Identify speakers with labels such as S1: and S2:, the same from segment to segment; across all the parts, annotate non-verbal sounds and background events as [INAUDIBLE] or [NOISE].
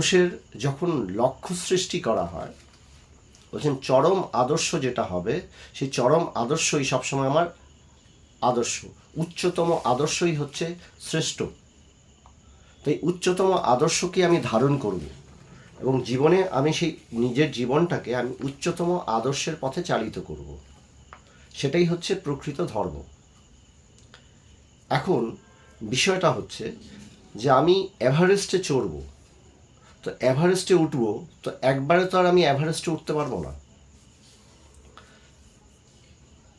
S1: মানুষের যখন লক্ষ্য সৃষ্টি করা হয়, বলছেন চরম আদর্শ যেটা হবে, সেই চরম আদর্শই সবসময় আমার আদর্শ। উচ্চতম আদর্শই হচ্ছে শ্রেষ্ঠ। তাই উচ্চতম আদর্শকে আমি ধারণ করব এবং জীবনে আমি সেই নিজের জীবনটাকে আমি উচ্চতম আদর্শের পথে চালিত করব। সেটাই হচ্ছে প্রকৃত ধর্ম। এখন বিষয়টা হচ্ছে যে আমি এভারেস্টে চড়ব। তো এভারেস্টে উঠব, তো একবারে তো আর আমি এভারেস্টে উঠতে পারব না।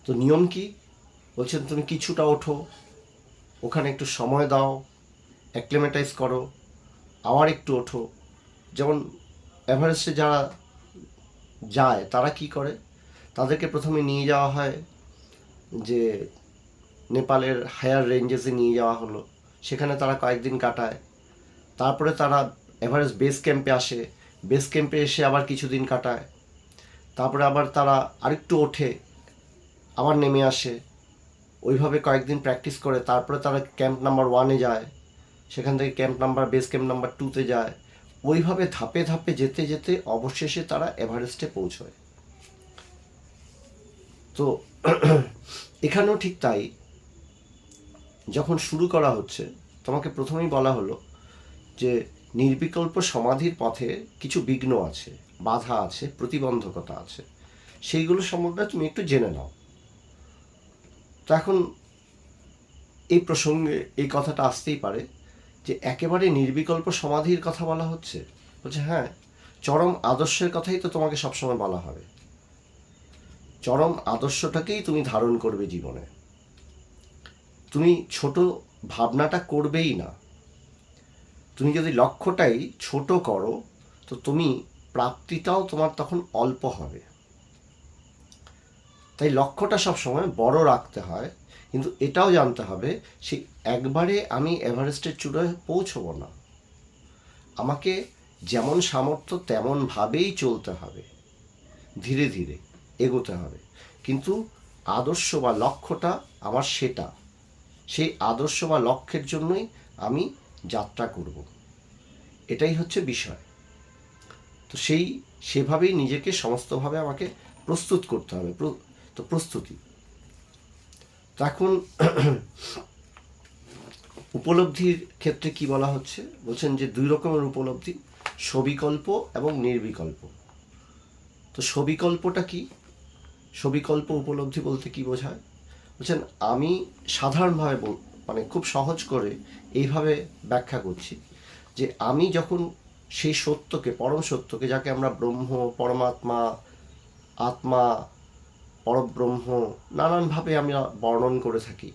S1: তো নিয়ম কি? বলছেন তুমি কিছুটা ওঠো, ওখানে একটু সময় দাও অ্যাক্লেমেটাইজ করো, আবার একটু ওঠো। যেমন এভারেস্টে যারা যায়, তারা কি করে? তাদেরকে প্রথমে নিয়ে যাওয়া হয় যে নেপালের হায়ার রেঞ্জেসে নিয়ে যাওয়া হলো। সেখানে তারা কয়েকদিন কাটায়। তারপরে তারা এভারেস্ট বেস ক্যাম্পে আসে। বেস ক্যাম্পে এসে আবার কিছুদিন কাটায়। তারপরে আবার তারা আরেকটু ওঠে, আবার নেমে আসে। ওইভাবে কয়েকদিন প্র্যাকটিস করে, তারপরে তারা ক্যাম্প নাম্বার ওয়ানে যায়। সেখান থেকে camp number base camp number টুতে যায়। ওইভাবে ধাপে ধাপে, যেতে যেতে অবশেষে তারা এভারেস্টে পৌঁছয়। তো [CLEARS THROAT] এখানেও ঠিক তাই। যখন শুরু করা হচ্ছে, তোমাকে প্রথমেই বলা হলো যে নির্বিকল্প সমাধির পথে কিছু বিঘ্ন আছে, বাধা আছে, প্রতিবন্ধকতা আছে। সেইগুলো সম্বন্ধে তুমি একটু জেনে নাও। তো এখন এই প্রসঙ্গে এই কথাটা আসতেই পারে যে একেবারে নির্বিকল্প সমাধির কথা বলা হচ্ছে। বলছে হ্যাঁ চরম আদর্শের কথাই তো তোমাকে সবসময় বলা হবে। চরম আদর্শটাকেই তুমি ধারণ করবে জীবনে। তুমি ছোট ভাবনাটা করবেই না। তুমি যদি লক্ষ্যটাই ছোট করো, তো তুমি প্রাপ্তিটাও তোমার তখন অল্প হবে। তাই লক্ষ্যটা সবসময় বড় রাখতে হয়, কিন্তু এটাও জানতে হবে সে একবারে আমি এভারেস্টের চূড়ায় পৌঁছবো না। আমাকে যেমন সামর্থ্য তেমনভাবেই চলতে হবে, ধীরে ধীরে এগোতে হবে। কিন্তু আদর্শ বা লক্ষ্যটা আমার সেটা। সেই আদর্শ বা লক্ষ্যের জন্যই আমি যাত্রা করব। এটাই হচ্ছে বিষয়। তো সেই, সেভাবেই নিজেকে সমস্তভাবে আমাকে প্রস্তুত করতে হবে তো প্রস্তুতি। এখন [CLEARS THROAT] উপলব্ধির ক্ষেত্রে কি বলা হচ্ছে? বলছেন যে দুই রকমের উপলব্ধি, সবিকল্প এবং নির্বিকল্প। তো সবিকল্পটা কি? সবিকল্প উপলব্ধি বলতে কি বোঝায়? বলছেন, আমি সাধারণভাবে মানে খুব সহজ করে এইভাবে ব্যাখ্যা করছি যে আমি যখন সেই সত্যকে, পরম সত্যকে, যাকে আমরা ব্রহ্ম, পরমাত্মা, আত্মা, পরব্রহ্ম নানানভাবে আমরা বর্ণন করে থাকি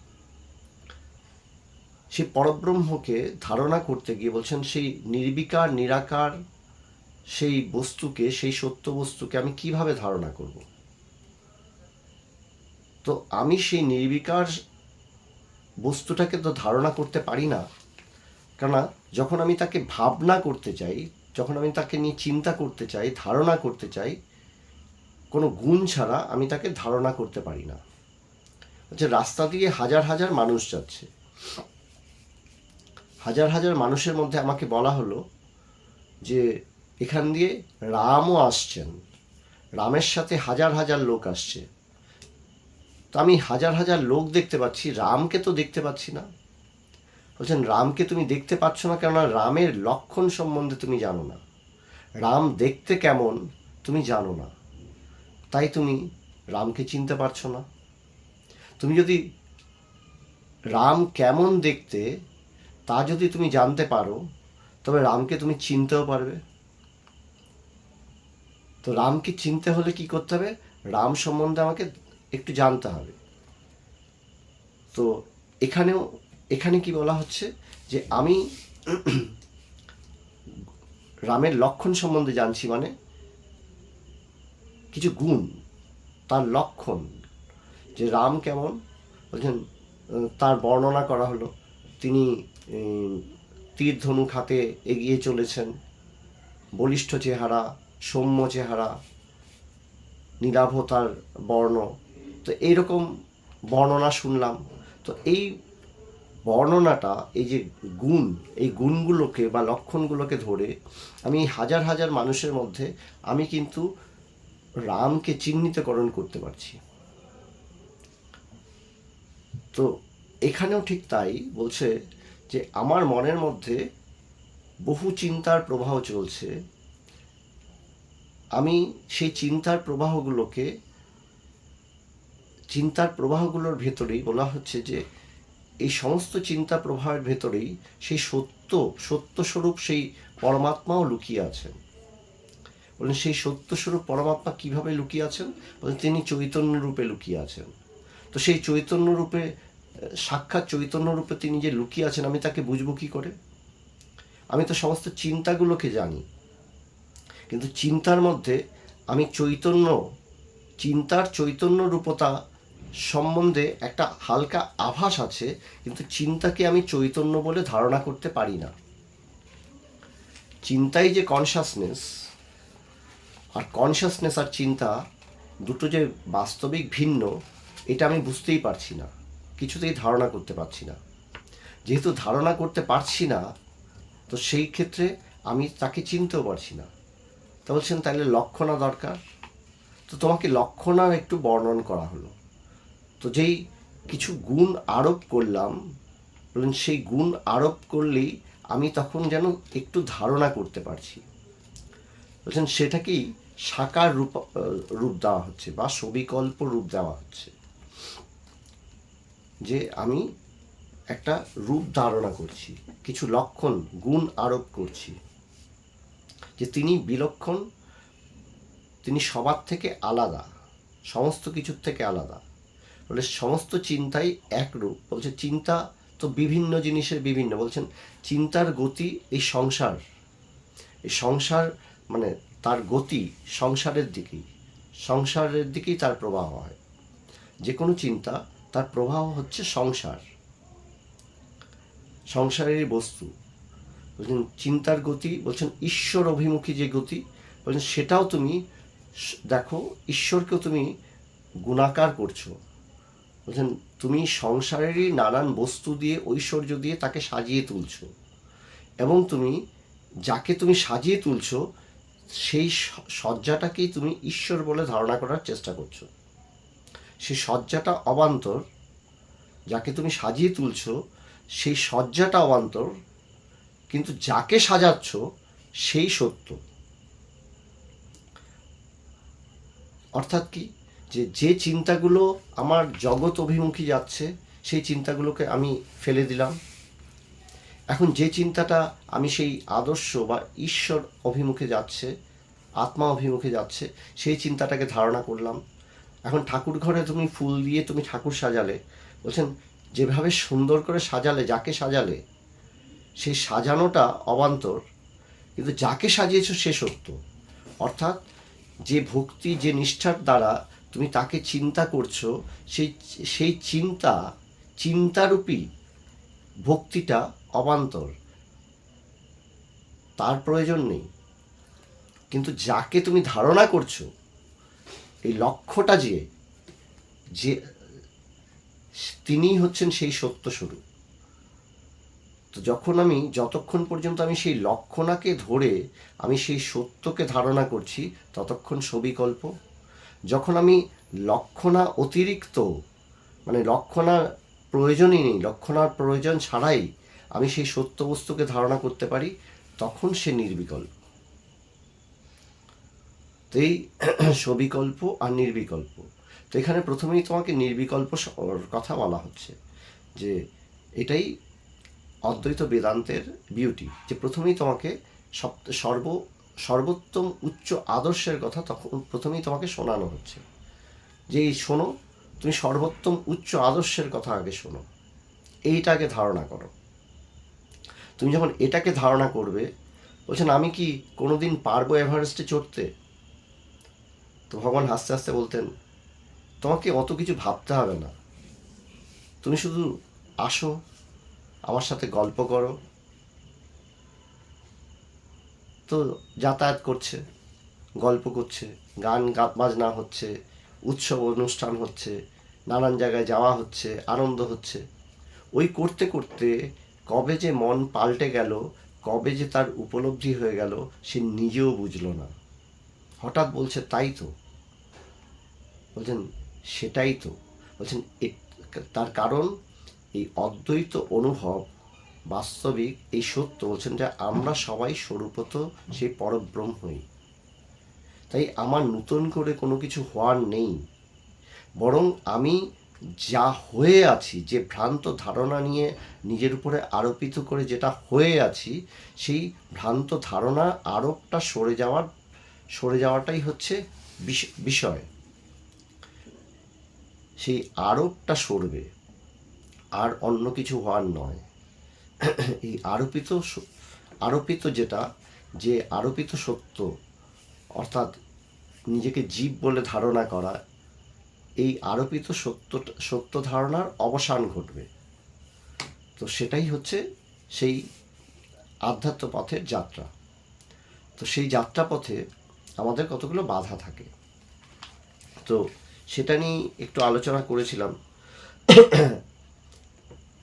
S1: সেই পরব্রহ্মকে ধারণা করতে গিয়ে বলছেন, সেই নির্বিকার, নিরাকার সেই বস্তুকে, সেই সত্য বস্তুকে আমি কীভাবে ধারণা করব? তো আমি সেই নির্বিকার বস্তুটাকে তো ধারণা করতে পারি না। কেননা, যখন আমি তাকে ভাবনা করতে চাই, যখন আমি তাকে নিয়ে চিন্তা করতে চাই, ধারণা করতে চাই, কোনো গুণ ছাড়া আমি তাকে ধারণা করতে পারি না। আচ্ছা রাস্তা দিয়ে হাজার হাজার মানুষ যাচ্ছে। হাজার হাজার মানুষের মধ্যে আমাকে বলা হলো যে, এখান দিয়ে রামও আসছেন। রামের সাথে হাজার হাজার লোক আসছে। তো আমি হাজার হাজার লোক দেখতে পাচ্ছি, রামকে তো দেখতে পাচ্ছি না। বলছেন, রামকে তুমি দেখতে পাচ্ছ না কেননা রামের লক্ষণ সম্বন্ধে তুমি জানো না। রাম দেখতে কেমন তুমি জানো না। তাই তুমি রামকে চিনতে পারছ না। তুমি যদি রাম কেমন দেখতে, তা যদি তুমি জানতে পারো, তবে রামকে তুমি চিনতেও পারবে। তো রামকে চিনতে হলে কি করতে হবে? রাম সম্বন্ধে আমাকে একটু জানতে হবে। তো এখানেও, এখানে কি বলা হচ্ছে যে আমি রামের লক্ষণ সম্বন্ধে জানছি মানে কিছু গুণ, তার লক্ষণ, যে রাম কেমন, বলছেন তার বর্ণনা করা হলো, তিনি তীর ধনুক হাতে এগিয়ে চলেছেন, বলিষ্ঠ চেহারা, সৌম্য চেহারা নীলাভ তার বর্ণ তো এইরকম বর্ণনা শুনলাম। তো এই বর্ণনাটা, এই যে গুণ, এই গুণগুলোকে বা লক্ষণগুলোকে ধরে আমি হাজার হাজার মানুষের মধ্যে আমি কিন্তু রামকে চিহ্নিতকরণ করতে পারছি। তো এখানেও ঠিক তাই বলছে যে আমার মনের মধ্যে বহু চিন্তার প্রবাহ চলছে। আমি সেই চিন্তার প্রবাহগুলোকে চিন্তার প্রবাহগুলোর ভেতরেই বলা হচ্ছে যে এই সমস্ত চিন্তা প্রবাহের ভেতরেই সেই সত্য, সত্যস্বরূপ সেই পরমাত্মাও লুকিয়ে আছেন। বলেন, সেই সত্যস্বরূপ পরমাত্মা কীভাবে লুকিয়ে আছেন? বলেন, তিনি চৈতন্য রূপে লুকিয়ে আছেন। তো সেই চৈতন্য রূপে সাক্ষাৎ চৈতন্য রূপে তিনি যে লুকিয়ে আছেন, আমি তাকে বুঝব কী করে? আমি তো সমস্ত চিন্তাগুলোকে জানি। কিন্তু চিন্তার মধ্যে আমি চৈতন্য, চিন্তার চৈতন্য রূপতা সম্বন্ধে একটা হালকা আভাস আছে, কিন্তু চিন্তাকে আমি চৈতন্য বলে ধারণা করতে পারি না। চিন্তাই যে কনসাসনেস আর কনসাসনেস আর চিন্তা দুটো যে বাস্তবিক ভিন্ন, এটা আমি বুঝতেই পারছি না, কিছুতেই ধারণা করতে পারছি না। যেহেতু ধারণা করতে পারছি না, তো সেই ক্ষেত্রে আমি তাকে চিনতেও পারছি না। তা বলছেন তাহলে লক্ষণা দরকার? তো তোমাকে লক্ষণার একটু বর্ণন করা হলো। তো যেই কিছু গুণ আরোপ করলাম, বললেন, সেই গুণ আরোপ করলেই আমি তখন যেন একটু ধারণা করতে পারছি। বলছেন, সেটাকেই সাকার রূপ রূপ দেওয়া হচ্ছে বা সবিকল্প রূপ দেওয়া হচ্ছে। যে আমি একটা রূপ ধারণা করছি, কিছু লক্ষণ, গুণ আরোপ করছি। যে তিনি বিলক্ষণ, তিনি সবার থেকে আলাদা, সমস্ত কিছুর থেকে আলাদা। বলে সমস্ত চিন্তাই একরূপ বলছে, চিন্তা তো বিভিন্ন জিনিসের বিভিন্ন। বলছেন, চিন্তার গতি এই সংসার। এই সংসার মানে তার গতি সংসারের দিকেই। সংসারের দিকেই তার প্রবাহ হয়। যে কোনো চিন্তা তার প্রবাহ হচ্ছে সংসার। সংসারের বস্তু। বলছেন, চিন্তার গতি, বলছেন, ঈশ্বর অভিমুখী যে গতি, বলছেন, সেটাও তুমি দেখো, ঈশ্বরকেও তুমি গুণাকার করছ। বলছেন, তুমি সংসারেরই নানান বস্তু দিয়ে, ঐশ্বর্য দিয়ে তাকে সাজিয়ে তুলছো এবং তুমি, যাকে তুমি সাজিয়ে তুলছো, সেই সজ্জাটাকেই তুমি ঈশ্বর বলে ধারণা করার চেষ্টা করছ। সেই সজ্জাটা অবান্তর, যাকে তুমি সাজিয়ে তুলছো, সেই সজ্জাটা অবান্তর, কিন্তু যাকে সাজাচ্ছ, সেই সত্য। অর্থাৎ কি? যে যে চিন্তাগুলো আমার জগৎ অভিমুখী যাচ্ছে, সেই চিন্তাগুলোকে আমি ফেলে দিলাম। এখন যে চিন্তাটা আমি সেই আদর্শ বা ঈশ্বর অভিমুখে যাচ্ছে, আত্মা অভিমুখে যাচ্ছে, সেই চিন্তাটাকে ধারণা করলাম। এখন ঠাকুর ঘরে তুমি ফুল দিয়ে তুমি ঠাকুর সাজালে, বলছেন যেভাবে সুন্দর করে সাজালে, যাকে সাজালে, সেই সাজানোটা অবান্তর। কিন্তু যাকে সাজিয়েছো সে সত্য। অর্থাৎ যে ভক্তি, যে নিষ্ঠার দ্বারা তুমি তাকে চিন্তা করছ, সেই সেই চিন্তা, চিন্তারূপী ভক্তিটা অবান্তর। তার প্রয়োজন নেই। কিন্তু যাকে তুমি ধারণা করছ, এই লক্ষ্যটা যে যে, তিনিই হচ্ছেন সেই সত্য স্বরূপ তো যখন আমি, যতক্ষণ পর্যন্ত আমি সেই লক্ষণাকে ধরে আমি সেই সত্যকে ধারণা করছি, ততক্ষণ সবিকল্প যখন আমি লক্ষণা অতিরিক্ত মানে লক্ষণা প্রয়োজনই নেই, লক্ষণার প্রয়োজন ছাড়াই আমি সেই সত্য বস্তুকে ধারণা করতে পারি, তখন সে নির্বিকল্প। তো এই [CLEARS THROAT] সবিকল্প আর নির্বিকল্প। তো এখানে প্রথমেই তোমাকে নির্বিকল্প কথা বলা হচ্ছে যে এটাই অদ্বৈত বেদান্তের বিউটি যে প্রথমেই তোমাকে সব সর্ব সর্বোত্তম উচ্চ আদর্শের কথা তখন প্রথমেই তোমাকে শোনানো হচ্ছে। যে শোনো, তুমি সর্বোত্তম উচ্চ আদর্শের কথা আগে শোনো। এইটাকে ধারণা করো। তুমি যখন এটাকে ধারণা করবে বলছেন আমি কি কোনোদিন পারব এভারেস্টে চড়তে? তো ভগবান হাসতে হাসতে বলতেন, তোমাকে অত কিছু ভাবতে হবে না। তুমি শুধু আসো, আমার সাথে গল্প করো তো যাতায়াত করছে, গল্প করছে, গান বাজনা হচ্ছে, উৎসব অনুষ্ঠান হচ্ছে, নানান জায়গায় যাওয়া হচ্ছে, আনন্দ হচ্ছে। ওই করতে করতে কবে যে মন পাল্টে গেল, কবে যে তার উপলব্ধি হয়ে গেল, সে নিজেও বুঝলো না। হঠাৎ বলছে, তাই তো। বলছেন, সেটাই তো। বলছেন তার কারণ, এই অদ্বৈত অনুভব বাস্তবিক এই সত্য বলছেন যে আমরা সবাই স্বরূপত সেই পরব্রহ্মই। তাই আমার নতুন করে কোনো কিছু হওয়ার নেই। বরং আমি যা হয়ে আছি, যে ভ্রান্ত ধারণা নিয়ে নিজের উপরে আরোপিত করে যেটা হয়ে আছি, সেই ভ্রান্ত ধারণা আরোপটা সরে যাওয়ার, সরে যাওয়াটাই হচ্ছে বিষ- বিষয়। সেই আরোপটা সরবে, আর অন্য কিছু হওয়ার নয়। এই আরোপিত আরোপিত যেটা, যে আরোপিত সত্য, অর্থাৎ নিজেকে জীব বলে ধারণা করা, এই আরোপিত সত্য সত্য ধারণার অবসান ঘটবে। তো সেটাই হচ্ছে সেই আধ্যাত্ম পথের যাত্রা। তো সেই যাত্রা পথে আমাদের কতগুলো বাধা থাকে। তো সেটা নিয়ে একটু আলোচনা করেছিলাম।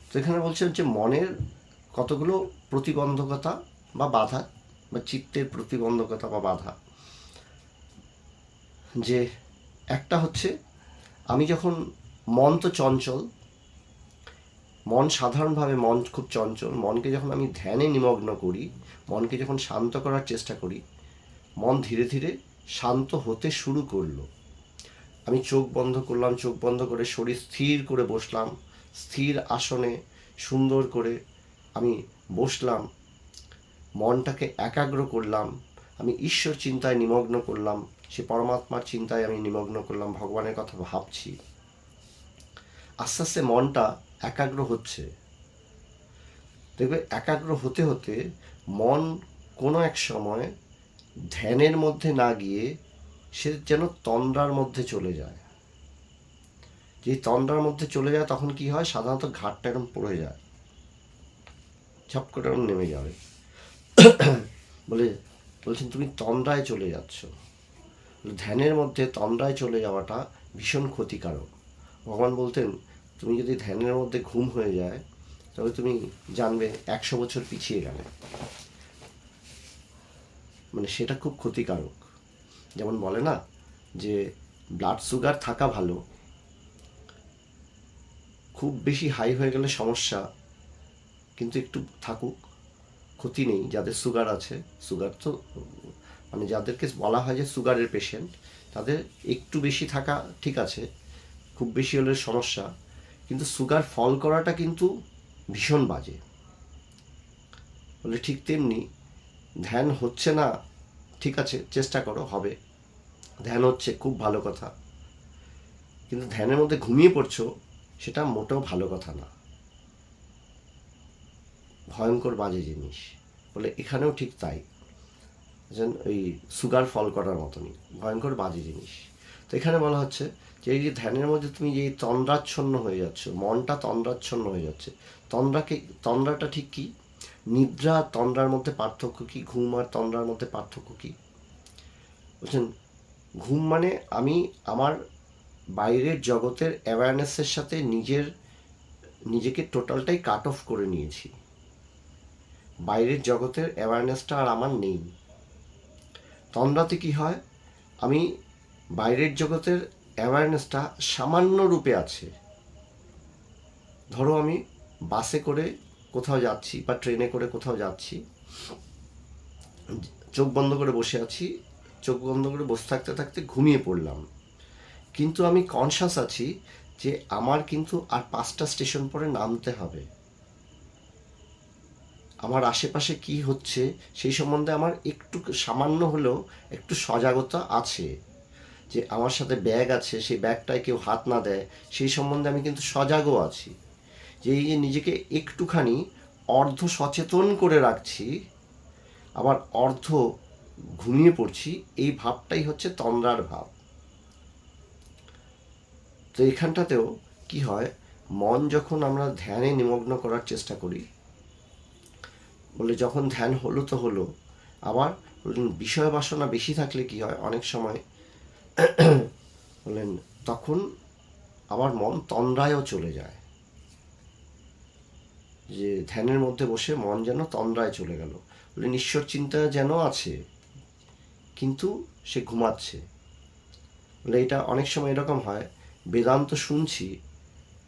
S1: তো এখানে বলছেন যে মনের কতগুলো প্রতিবন্ধকতা বা বাধা বা চিত্তের প্রতিবন্ধকতা বা বাধা? যে একটা হচ্ছে, আমি যখন মন তো চঞ্চল, মন সাধারণভাবে মন খুব চঞ্চল, মনকে যখন আমি ধ্যানে নিমগ্ন করি, মনকে যখন শান্ত করার চেষ্টা করি, মন ধীরে ধীরে শান্ত হতে শুরু করল। আমি চোখ বন্ধ করলাম, চোখ বন্ধ করে শরীর স্থির করে বসলাম, স্থির আসনে সুন্দর করে আমি বসলাম, মনটাকে একাগ্র করলাম, আমি ঈশ্বর চিন্তায় নিমগ্ন করলাম, সে পরমাত্মার চিন্তায় আমি নিমগ্ন করলাম, ভগবানের কথা ভাবছি। আস্তে আস্তে মনটা একাগ্র হচ্ছে। দেখবে একাগ্র হতে হতে মন কোনো এক সময় ধ্যানের মধ্যে না গিয়ে সে যেন তন্দ্রার মধ্যে চলে যায়। যে তন্দ্রার মধ্যে চলে যায় তখন কি হয়? সাধারণত ঘাটটা এরকম পড়ে যায়। ঝপ করে নেমে যাবে। বলে, বলছেন, তুমি তন্দ্রায় চলে যাচ্ছ। ধ্যানের মধ্যে তন্দ্রায় চলে যাওয়াটা ভীষণ ক্ষতিকারক। ভগবান বলতেন, তুমি যদি ধ্যানের মধ্যে ঘুম হয়ে যায় তবে তুমি জানবে একশো বছর পিছিয়ে গেলে। মানে সেটা খুব ক্ষতিকারক। যেমন বলে না, যে ব্লাড সুগার থাকা ভালো, খুব বেশি হাই হয়ে গেলে সমস্যা কিন্তু একটু থাকুক, ক্ষতি নেই, যাদের সুগার আছে সুগার তো মানে যাদেরকে বলা হয় যে সুগারের পেশেন্ট তাদের একটু বেশি থাকা ঠিক আছে, খুব বেশি হলে সমস্যা, কিন্তু সুগার ফল করাটা কিন্তু ভীষণ বাজে। বলে ঠিক তেমনি, ধ্যান হচ্ছে না, ঠিক আছে, চেষ্টা করো, হবে। ধ্যান হচ্ছে, খুব ভালো কথা। কিন্তু ধ্যানের মধ্যে ঘুমিয়ে পড়ছো, সেটা মোটেও ভালো কথা না। ভয়ঙ্কর বাজে জিনিস। বলে এখানেও ঠিক তাই। যেন ওই সুগার ফল করার মতনই। ভয়ঙ্কর বাজে জিনিস। তো এখানে বলা হচ্ছে যে এই যে ধ্যানের মধ্যে তুমি যে তন্দ্রাচ্ছন্ন হয়ে যাচ্ছ, মনটা তন্দ্রাচ্ছন্ন হয়ে যাচ্ছে, তন্দ্রাকে, তন্দ্রাটা ঠিক কি? নিদ্রা তন্দ্রার মধ্যে পার্থক্য কি? ঘুম আর তন্দ্রার মধ্যে পার্থক্য কি? বলছেন ঘুম মানে আমি আমার বাইরের জগতের অ্যাওয়ারনেসের সাথে নিজের, নিজেকে টোটালটাই কাট অফ করে নিয়েছি। বাইরের জগতের অ্যাওয়ারনেসটা আর আমার নেই। তন্দ্রাতে কি হয়? আমি বাইরের জগতের অ্যাওয়ারনেসটা সামান্য রূপে আছে। ধরো আমি বাসে করে কোথাও যাচ্ছি বা ট্রেনে করে কোথাও যাচ্ছি, চোখ বন্ধ করে বসে আছি, চোখ বন্ধ করে বসে থাকতে থাকতে ঘুমিয়ে পড়লাম। কিন্তু আমি কনসাস আছি যে আমার কিন্তু আর পাঁচটা স্টেশন পরে নামতে হবে। আমার আশেপাশে কি হচ্ছে সেই সম্বন্ধে আমার একটু সামান্য হলেও একটু সজাগতা আছে যে আমার সাথে ব্যাগ আছে, সেই ব্যাগটায় কেউ হাত না দেয়, সেই সম্বন্ধে আমি কিন্তু সজাগও আছি। যে এই যে নিজেকে একটুখানি অর্ধ সচেতন করে রাখছি, আবার অর্ধ ঘুমিয়ে পড়ছি, এই ভাবটাই হচ্ছে তন্দ্রার ভাব। তো এখানটাতেও কি হয়, মন যখন আমরা ধ্যানে নিমগ্ন করার চেষ্টা করি বলে যখন ধ্যান হলো তো হলো। আবার বললেন, বিষয় বাসনা বেশি থাকলে কি হয়? অনেক সময় [CLEARS THROAT] বললেন, তখন আবার মন তন্দ্রায়ও চলে যায়। যে ধ্যানের মধ্যে বসে মন যেন তন্দ্রায় চলে গেল। বলে ঈশ্বর চিন্তা যেন আছে, কিন্তু সে ঘুমাচ্ছে। বলে এটা অনেক সময় এরকম হয়, বেদান্ত শুনছি,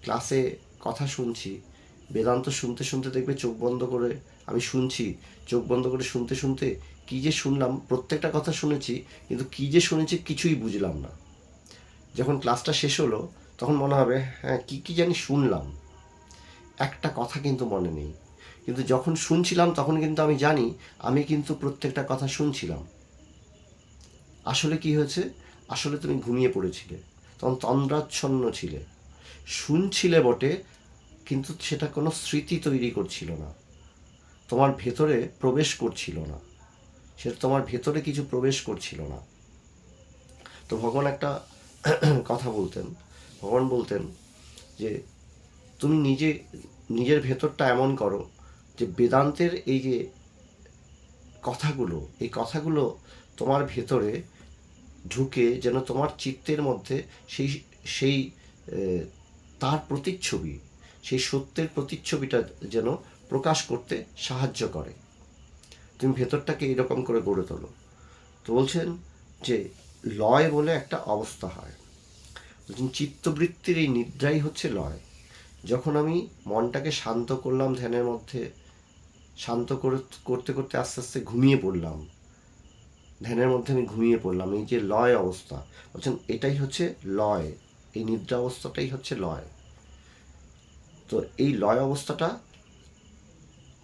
S1: ক্লাসে কথা শুনছি, বেদান্ত শুনতে শুনতে দেখবে চোখ বন্ধ করে আমি শুনছি, চোখ বন্ধ করে শুনতে শুনতে কি যে শুনলাম, প্রত্যেকটা কথা শুনেছি, কিন্তু কি যে শুনেছি কিছুই বুঝলাম না। যখন ক্লাসটা শেষ হলো, তখন মনে হবে হ্যাঁ কী কী জানি শুনলাম। একটা কথা কিন্তু মনে নেই। কিন্তু যখন শুনছিলাম, তখন কিন্তু আমি জানি, আমি কিন্তু প্রত্যেকটা কথা শুনছিলাম। আসলে কি হয়েছে? আসলে তুমি ঘুমিয়ে পড়েছিলে। তখন তন্দ্রাচ্ছন্ন ছিলে। শুনছিলে বটে, কিন্তু সেটা কোনো স্মৃতি তৈরি করছিল না। তোমার ভেতরে প্রবেশ করছিল না। সেটা তোমার ভেতরে কিছু প্রবেশ করছিল না। তো ভগবান একটা [CLEARS THROAT] কথা বলতেন। ভগবান বলতেন যে, তুমি নিজে, নিজের ভেতরটা এমন করো যে, বেদান্তের এই যে কথাগুলো, এই কথাগুলো তোমার ভেতরে ঢুকে যেন তোমার চিত্তের মধ্যে সেই সেই তার প্রতিচ্ছবি, সেই সত্যের প্রতিচ্ছবিটা যেন প্রকাশ করতে সাহায্য করে। তুমি ভেতরটাকে এরকম করে গড়ে তোলো। তো বলছেন যে, লয় বলে একটা অবস্থা হয়। বলছেন, চিত্তবৃত্তির এই নিদ্রাই হচ্ছে লয়। যখন আমি মনটাকে শান্ত করলাম, ধ্যানের মধ্যে শান্ত করে, করতে করতে আস্তে আস্তে ঘুমিয়ে পড়লাম। ধ্যানের মধ্যে আমি ঘুমিয়ে পড়লাম। এই যে লয় অবস্থা, বলছেন, এটাই হচ্ছে লয়। এই নিদ্রা অবস্থাটাই হচ্ছে লয়। তো এই লয় অবস্থাটা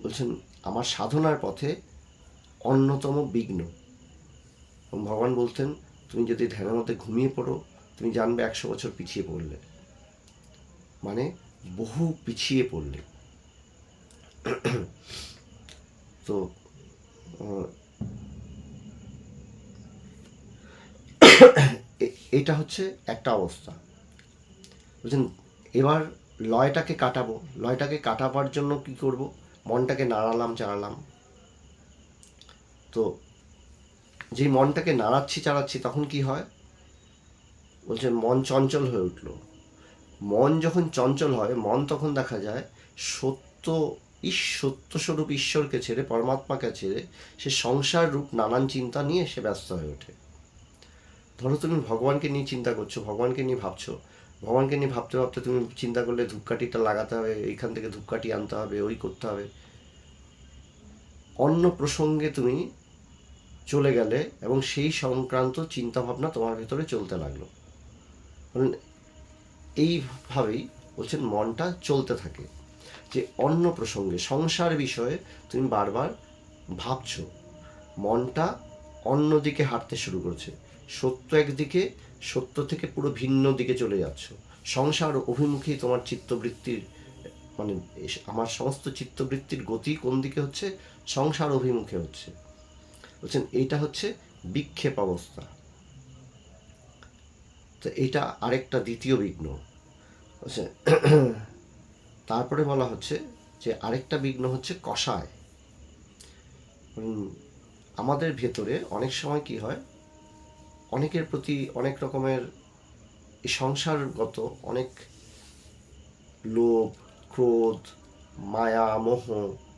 S1: বলছেন, আমার সাধনার পথে অন্যতম বিঘ্ন। ভগবান বলতেন, তুমি যদি ধ্যানের মধ্যে ঘুমিয়ে পড়ো, তুমি জানবে একশো বছর পিছিয়ে পড়লে। মানে বহু পিছিয়ে পড়লে। তো এটা হচ্ছে একটা অবস্থা। বুঝলেন এবার লয়টাকে কাটাবো। লয়টাকে কাটাবার জন্য কি করব? মনটাকে নাড়ালাম, চাড়ালাম। তো যেই মনটাকে নাড়াচ্ছি, চাড়াচ্ছি, তখন কি হয়? বলছে, মন চঞ্চল হয়ে উঠল। মন যখন চঞ্চল হয়, মন তখন দেখা যায় সত্য, ইস, সত্যস্বরূপ ঈশ্বরকে ছেড়ে, পরমাত্মাকে ছেড়ে, সে সংসার রূপ, নানান চিন্তা নিয়ে সে ব্যস্ত হয়ে ওঠে। ধরো তুমি ভগবানকে নিয়ে চিন্তা করছ, ভগবানকে নিয়ে ভাবছ ভগবানকে নিয়ে ভাবতে ভাবতে তুমি চিন্তা করলে ধূপকাঠিটা লাগাতে হবে এইখান থেকে ধূপকাঠি আনতে হবে, ওই করতে হবে। অন্য প্রসঙ্গে তুমি চলে গেলে এবং সেই সংক্রান্ত চিন্তা ভাবনা তোমার ভেতরে চলতে লাগল। এইভাবেই বলছেন মনটা চলতে থাকে। যে অন্য প্রসঙ্গে, সংসার বিষয়ে তুমি বারবার ভাবছ, মনটা অন্য দিকে হাঁটতে শুরু করছে। সত্য একদিকে সত্য থেকে পুরো ভিন্ন দিকে চলে যাচ্ছ। সংসার অভিমুখী তোমার চিত্তবৃত্তির মানে আমার সমস্ত চিত্তবৃত্তির গতি কোন দিকে হচ্ছে? সংসার অভিমুখে হচ্ছে। বলছেন, এইটা হচ্ছে বিক্ষেপ অবস্থা। তো এটা আরেকটা দ্বিতীয় বিঘ্ন। বলছে তারপরে বলা হচ্ছে যে আরেকটা বিঘ্ন হচ্ছে কষায়। আমাদের ভেতরে অনেক সময় কি হয় অনেকের প্রতি অনেক রকমের সংসারগত অনেক লোভ, ক্রোধ, মায়া, মোহ,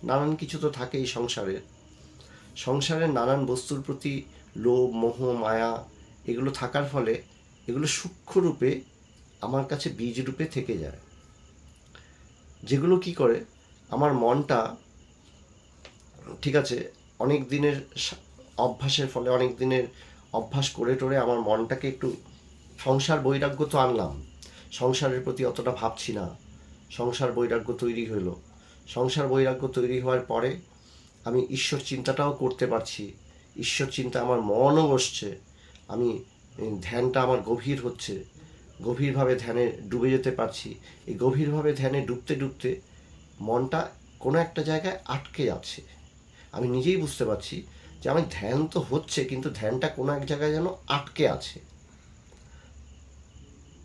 S1: নানান কিছু তো থাকে এই সংসারের সংসারের নানান বস্তুর প্রতি লোভ, মোহ, মায়া এগুলো থাকার ফলে এগুলো সূক্ষ্ম রূপে আমার কাছে বীজ রূপে থেকে যায়। যেগুলো কি করে? আমার মনটা, ঠিক আছে, অনেক দিনের অভ্যাসের ফলে, অনেক দিনের অভ্যাস করে টোরে আমার মনটাকে একটু সংসার বৈরাগ্য তো আনলাম। সংসারের প্রতি অতটা ভাবছি না। সংসার বৈরাগ্য তৈরি হলো। সংসার বৈরাগ্য তৈরি হওয়ার পরে আমি ঈশ্বর চিন্তাটাও করতে পারছি। ঈশ্বর চিন্তা আমার মনও বসছে। আমি ধ্যানটা আমার গভীর হচ্ছে। গভীরভাবে ধ্যানে ডুবে যেতে পারছি। এই গভীরভাবে ধ্যানে ডুবতে ডুবতে মনটা কোনো একটা জায়গায় আটকে যাচ্ছে। আমি নিজেই বুঝতে পারছি যে আমি ধ্যান তো হচ্ছে, কিন্তু ধ্যানটা কোনো এক জায়গায় যেন আটকে আছে।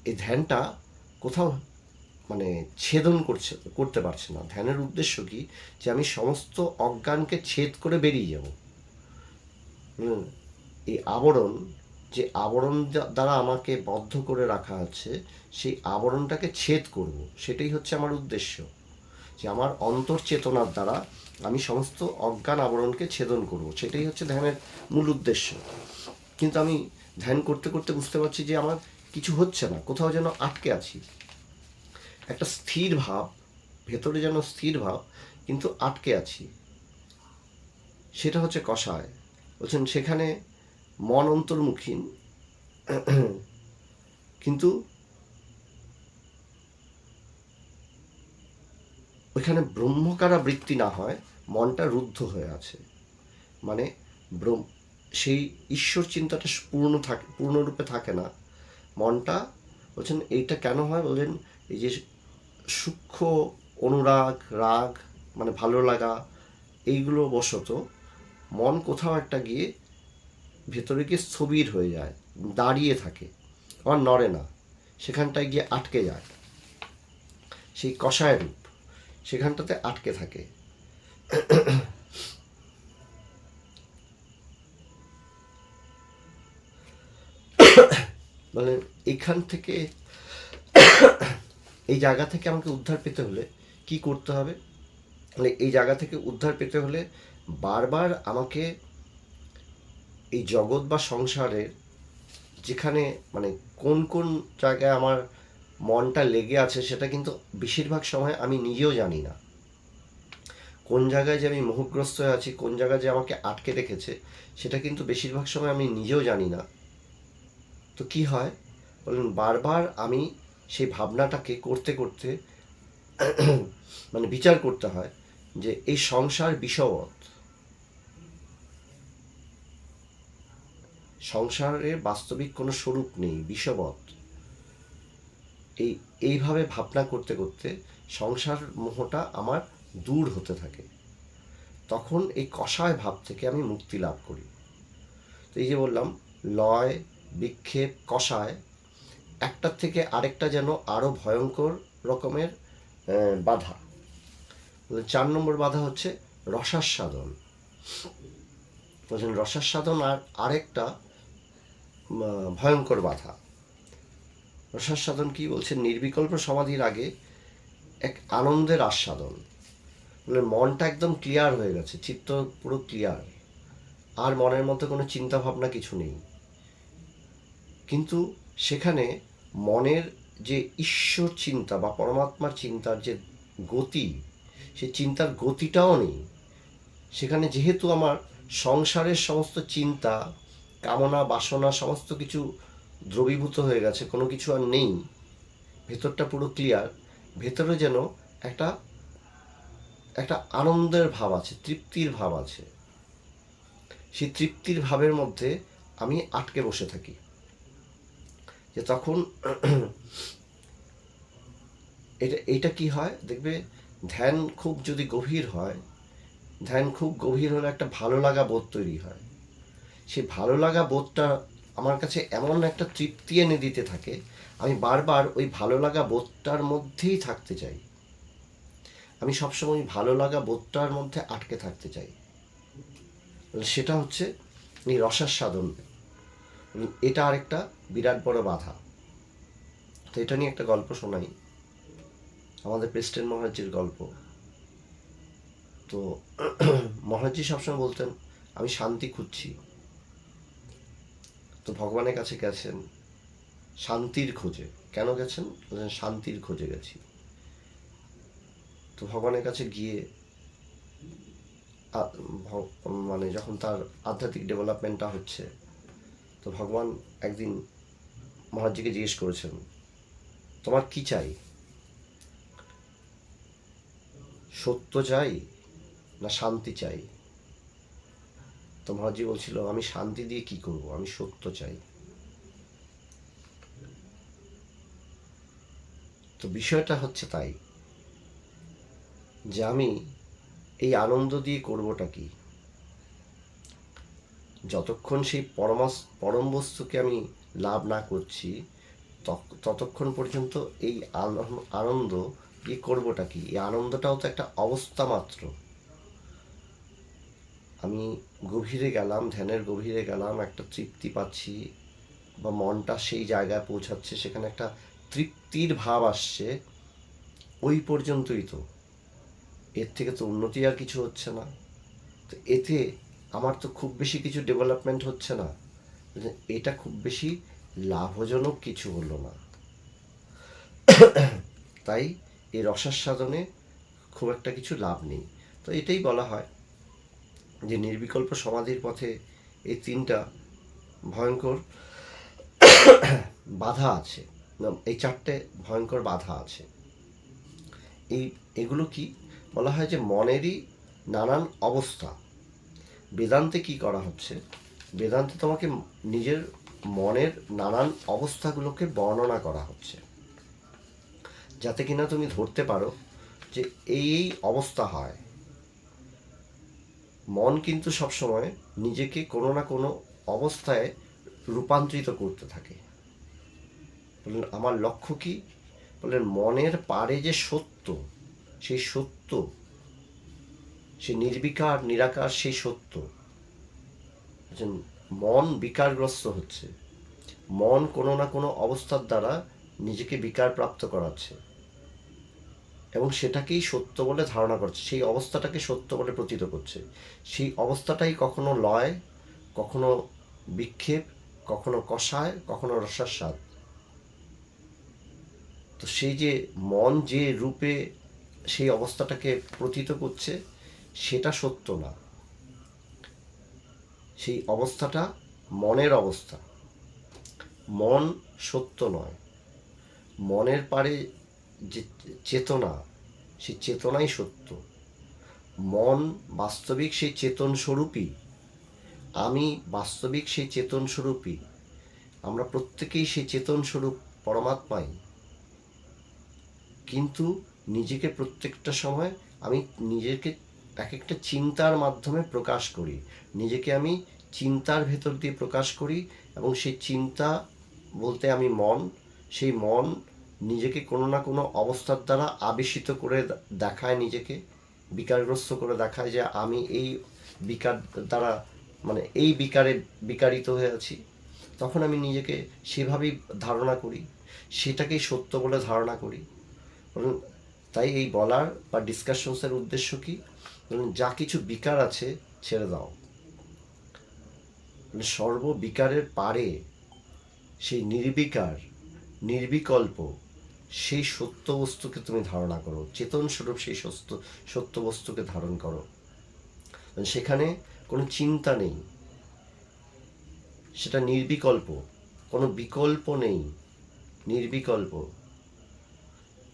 S1: এই ধ্যানটা কোথাও মানে ছেদন করছে, করতে পারছে না। ধ্যানের উদ্দেশ্য কি? যে আমি সমস্ত অজ্ঞানকে ছেদ করে বেরিয়ে যাব। এই আবরণ, যে আবরণ দ্বারা আমাকে বদ্ধ করে রাখা আছে, সেই আবরণটাকে ছেদ করব। সেটাই হচ্ছে আমার উদ্দেশ্য। যে আমার অন্তর চেতনার দ্বারা আমি সমস্ত অজ্ঞান আবরণকে ছেদন করব। সেটাই হচ্ছে ধ্যানের মূল উদ্দেশ্য। কিন্তু আমি ধ্যান করতে করতে বুঝতে পারছি যে আমার কিছু হচ্ছে না, কোথাও যেন আটকে আছি। একটা স্থির ভাব, ভেতরে যেন স্থির ভাব, কিন্তু আটকে আছি। সেটা হচ্ছে কষায় বলছেন, সেখানে মন অন্তর্মুখী কিন্তু ওইখানে ব্রহ্মকারা বৃত্তি না হয়, মনটা রুদ্ধ হয়ে আছে। মানে ব্রহ্ম, সেই ঈশ্বর চিন্তাটা পূর্ণ থাকে, পূর্ণরূপে থাকে না। মনটা বলছেন, এইটা কেন হয়? বলছেন এই যে সূক্ষ্ম অনুরাগ, রাগ মানে ভালো লাগা, এইগুলো বশত মন কোথাও একটা গিয়ে ভেতরে গিয়ে স্থবির হয়ে যায়, দাঁড়িয়ে থাকে, আমার নড়ে না, সেখানটায় গিয়ে আটকে যায়। সেই কষায় রূপ। সেখানটাতে আটকে থাকে। মানে এখান থেকে, এই জায়গা থেকে আমাকে উদ্ধার পেতে হলে কি করতে হবে? মানে এই জায়গা থেকে উদ্ধার পেতে হলে বারবার আমাকে এই জগৎ বা সংসারের যেখানে মানে কোন কোন জায়গায় আমার মনটা লেগে আছে সেটা কিন্তু বেশিরভাগ সময় আমি নিজেও জানি না। কোন জায়গায় যে আমি মোহগ্রস্ত হয়ে আছি, কোন জায়গায় যে আমাকে আটকে রেখেছে, সেটা কিন্তু বেশিরভাগ সময় আমি নিজেও জানি না। তো কি হয়? বলুন, বারবার আমি সেই ভাবনাটাকে করতে করতে [CLEARS THROAT] মানে বিচার করতে হয় যে এই সংসার বিষবৎ। সংসারের বাস্তবিক কোনো স্বরূপ নেই, বিষবৎ। এই, এইভাবে ভাবনা করতে করতে সংসার মোহটা আমার দূর হতে থাকে। তখন এই কষায় ভাব থেকে আমি মুক্তি লাভ করি। তো এই যে বললাম, লয়, বিক্ষেপ কষায় একটার থেকে আরেকটা যেন আরও ভয়ঙ্কর রকমের বাধা। চার নম্বর বাধা হচ্ছে রসাস্বাদন। বলছেন রসাস্বাদন আর আরেকটা ভয়ঙ্কর বাধা। রসাস্বাদন কি বলছেন? নির্বিকল্প সমাধির আগে এক আনন্দের আস্বাদন। বলে মনটা একদম ক্লিয়ার হয়ে গেছে, চিত্ত পুরো ক্লিয়ার আর মনের মধ্যে কোনো চিন্তা ভাবনা কিছু নেই। কিন্তু সেখানে মনের যে ঈশ্বর চিন্তা বা পরমাত্মার চিন্তার যে গতি, সে চিন্তার গতিটাও নেই। সেখানে যেহেতু আমার সংসারের সমস্ত চিন্তা, কামনা, বাসনা, সমস্ত কিছু দ্রবীভূত হয়ে গেছে, কোনো কিছু আর নেই। ভেতরটা পুরো ক্লিয়ার ভেতরে যেন একটা একটা আনন্দের ভাব আছে, তৃপ্তির ভাব আছে। সেই তৃপ্তির ভাবের মধ্যে আমি আটকে বসে থাকি। যে তখন [CLEARS THROAT] এটা এটা কি হয়? দেখবে, ধ্যান খুব যদি গভীর হয়, ধ্যান খুব গভীর হলে একটা ভালো লাগা বোধ তৈরি হয়। সেই ভালো লাগা বোধটা আমার কাছে এমন একটা তৃপ্তি এনে দিতে থাকে, আমি বারবার ওই ভালো লাগা বোধটার মধ্যেই থাকতে চাই। আমি সবসময় ভালো লাগা বোধটার মধ্যে আটকে থাকতে চাই। সেটা হচ্ছে এই সাধন। এটা আরেকটা বিরাট বড় বাধা। তো এটা নিয়ে একটা গল্প শোনাই। আমাদের প্রেসিডেন্ট মহারাজির গল্প। তো মহারাজি সবসময় বলতেন, আমি শান্তি খুঁজছি। তো ভগবানের কাছে গেছেন, শান্তির খোঁজে। কেন গেছেন? শান্তির খোঁজে গেছি। তো ভগবানের কাছে গিয়ে মানে যখন তার আধ্যাত্মিক ডেভেলপমেন্টটা হচ্ছে, তো ভগবান একদিন মহারাজজিকে জিজ্ঞেস করেছেন, তোমার কি চাই? সত্য চাই না শান্তি চাই? তো মহারাজজি বলছিল আমি শান্তি দিয়ে কি করব? আমি সত্য চাই। তো বিষয়টা হচ্ছে তাই যে আমি এই আনন্দ দিয়ে করবোটা কি? যতক্ষণ সেই পরমাস, পরম বস্তুকে আমি লাভ না করছি ততক্ষণ পর্যন্ত এই আনন্দ দিয়ে করবোটা কি? এই আনন্দটাও তো একটা অবস্থা মাত্র। আমি গভীরে গেলাম, ধ্যানের গভীরে গেলাম, একটা তৃপ্তি পাচ্ছি বা মনটা সেই জায়গায় পৌঁছাচ্ছে, সেখানে একটা তৃপ্তির ভাব আসছে, ওই পর্যন্তই তো। এর থেকে তো উন্নতি আর কিছু হচ্ছে না। তো এতে আমার তো খুব বেশি কিছু ডেভেলপমেন্ট হচ্ছে না। এটা খুব বেশি লাভজনক কিছু হলো না। তাই এই রসাস্বাদনে খুব একটা কিছু লাভ নেই। তো এটাই বলা হয়। যে নির্বিকল্প সমাধির পথে এই তিনটা ভয়ঙ্কর বাধা আছে। এই চারটে ভয়ঙ্কর বাধা আছে। এই, এগুলো কি বলা হয় যে মনেরই নানান অবস্থা। বেদান্তে কি করা হচ্ছে? বেদান্তে তোমাকে নিজের মনের নানান অবস্থাগুলোকে বর্ণনা করা হচ্ছে। যাতে কিনা তুমি ধরতে পারো যে এই অবস্থা হয়। মন কিন্তু সবসময় নিজেকে কোনো না কোনো অবস্থায় রূপান্তরিত করতে থাকে। বললেন, আমার লক্ষ্য কি? বললেন, মনের পারে যে সত্য, সেই সত্য, সে নির্বিকার, নিরাকার, সেই সত্য। মন বিকারগ্রস্ত হচ্ছে। মন কোনো না কোনো অবস্থার দ্বারা নিজেকে বিকার প্রাপ্ত করাচ্ছে। এবং সেটাকেই সত্য বলে ধারণা করছে, সেই অবস্থাটাকে সত্য বলে প্রতীত করছে। সেই অবস্থাটাই কখনো লয়, কখনো বিক্ষেপ, কখনো কষায়, কখনো রসাস্বাদ তো সেই যে মন যে রূপে সেই অবস্থাটাকে প্রতীত করছে, সেটা সত্য না। সেই অবস্থাটা মনের অবস্থা। মন সত্য নয়। মনের পারে যে চেতনা, সেই চেতনাই সত্য। মন বাস্তবিক সেই চেতন স্বরূপই আমি বাস্তবিক সেই চেতন স্বরূপই আমরা প্রত্যেকেই সেই চেতন স্বরূপ পরমাত্মাই। কিন্তু নিজেকে প্রত্যেকটা সময় আমি নিজেকে এক একটা চিন্তার মাধ্যমে প্রকাশ করি। নিজেকে আমি চিন্তার ভেতর দিয়ে প্রকাশ করি এবং সেই চিন্তা বলতে আমি মন, সেই মন নিজেকে কোনো না কোনো অবস্থার দ্বারা আবেশিত করে দেখায় নিজেকে, বিকারগ্রস্ত করে দেখায় যে আমি এই বিকার দ্বারা মানে এই বিকারে বিকারিত হয়ে আছি। তখন আমি নিজেকে সেভাবেই ধারণা করি, সেটাকেই সত্য বলে ধারণা করি। তাই এই বলার বা ডিসকাশনসের উদ্দেশ্য কি? যা কিছু বিকার আছে, ছেড়ে দাও। মানে সর্ববিকারের পারে সেই নির্বিকার, নির্বিকল্প সেই সত্য বস্তুকে তুমি ধারণা করো। চেতন স্বরূপ সেই সত্য সত্য বস্তুকে ধারণ করো। মানে সেখানে কোনো চিন্তা নেই। সেটা নির্বিকল্প, কোনো বিকল্প নেই। নির্বিকল্প।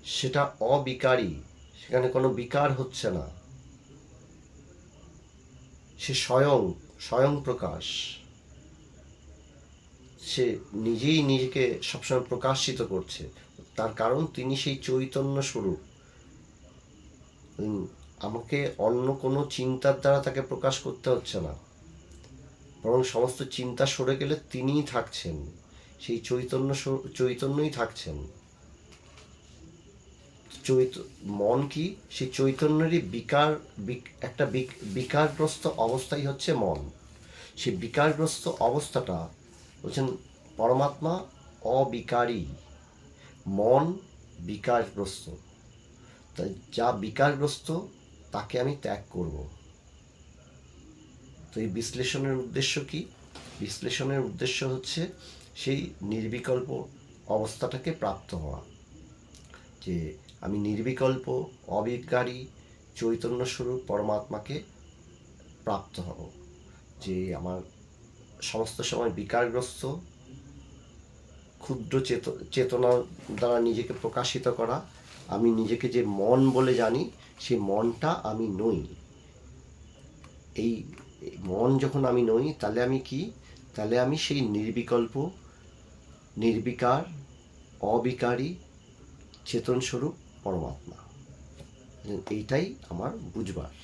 S1: সেটা অবিকারী, সেখানে কোনো বিকার হচ্ছে না। সে স্বয়ং স্বয়ং প্রকাশ। সে নিজেই নিজেকে সবসময় প্রকাশিত করছে। তার কারণ তিনি সেই চৈতন্য স্বরূপ। আমাকে অন্য কোনো চিন্তার দ্বারা তাকে প্রকাশ করতে হচ্ছে না। বরং সমস্ত চিন্তা সরে গেলে তিনিই থাকছেন। সেই চৈতন্য চৈতন্যই থাকছেন। চৈত, মন কি? সেই চৈতন্যেরই বিকার, বিক- একটা বিকারগ্রস্ত অবস্থাই হচ্ছে মন। সেই বিকারগ্রস্ত অবস্থাটা বলছেন, পরমাত্মা অবিকারী। মন বিকারগ্রস্ত তাই যা বিকারগ্রস্ত তাকে আমি ত্যাগ করব। তো এই বিশ্লেষণের উদ্দেশ্য কি? বিশ্লেষণের উদ্দেশ্য হচ্ছে সেই নির্বিকল্প অবস্থাটাকে প্রাপ্ত হওয়া। যে আমি নির্বিকল্প অবিকারী চৈতন্য স্বরূপ পরমাত্মাকে প্রাপ্ত হব। যে আমার সমস্ত সময় বিকারগ্রস্ত ক্ষুদ্র চেত, চেতনা দ্বারা নিজেকে প্রকাশিত করা। আমি নিজেকে যে মন বলে জানি, সেই মনটা আমি নই। এই মন যখন আমি নই, তাহলে আমি কি? তাহলে আমি সেই নির্বিকল্প, নির্বিকার, অবিকারী চেতন স্বরূপ পরমাত্মা। এইটাই আমার বুঝবার।